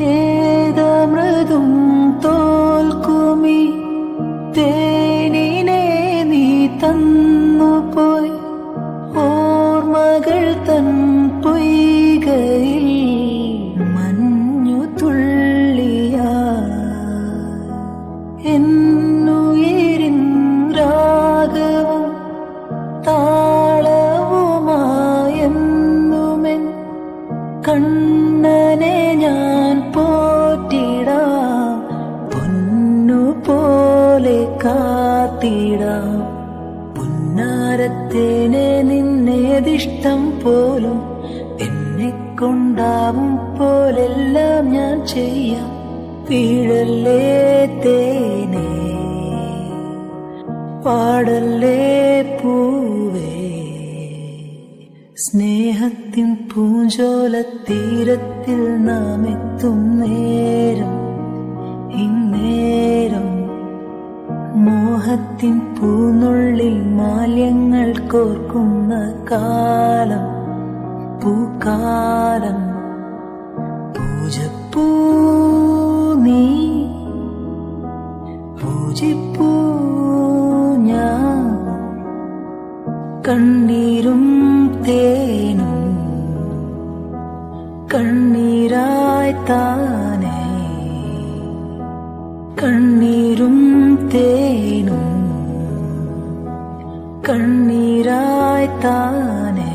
ഏതമൃതും തോൽക്കുമി. തേനിനെ നീ തന്നുപോയി ഓർമ്മകൾ തൻ പൊയ്കയിൽ മഞ്ഞു തുള്ളിയാ. എന്നുയിരിൻ പോലെ കാത്തിടാം. പുന്നാരത്തേനെ നിന്നേതിഷ്ടം പോലും എന്നെ കൊണ്ടാവും പോലെല്ലാം ഞാൻ ചെയ്യാം. വീഴല്ലേ തേനേ? പാടല്ലേ പൂവേ? സ്നേഹത്തിൻ പൂഞ്ചോല തീരത്തിൽ നാം എത്തും നേരം ഇന്നേരം മോഹത്തിൻ പൂനുള്ളിൽ മാല്യങ്ങൾ കോർക്കുന്ന കാലം പൂക്കാലം. പൂജപ്പൂ നീ പൂജിപ്പൂ കണ്ണീരും തേനും കണ്ണീരായി താനേ. കണ്ണീരും തേനും കണ്ണീരായി താനേ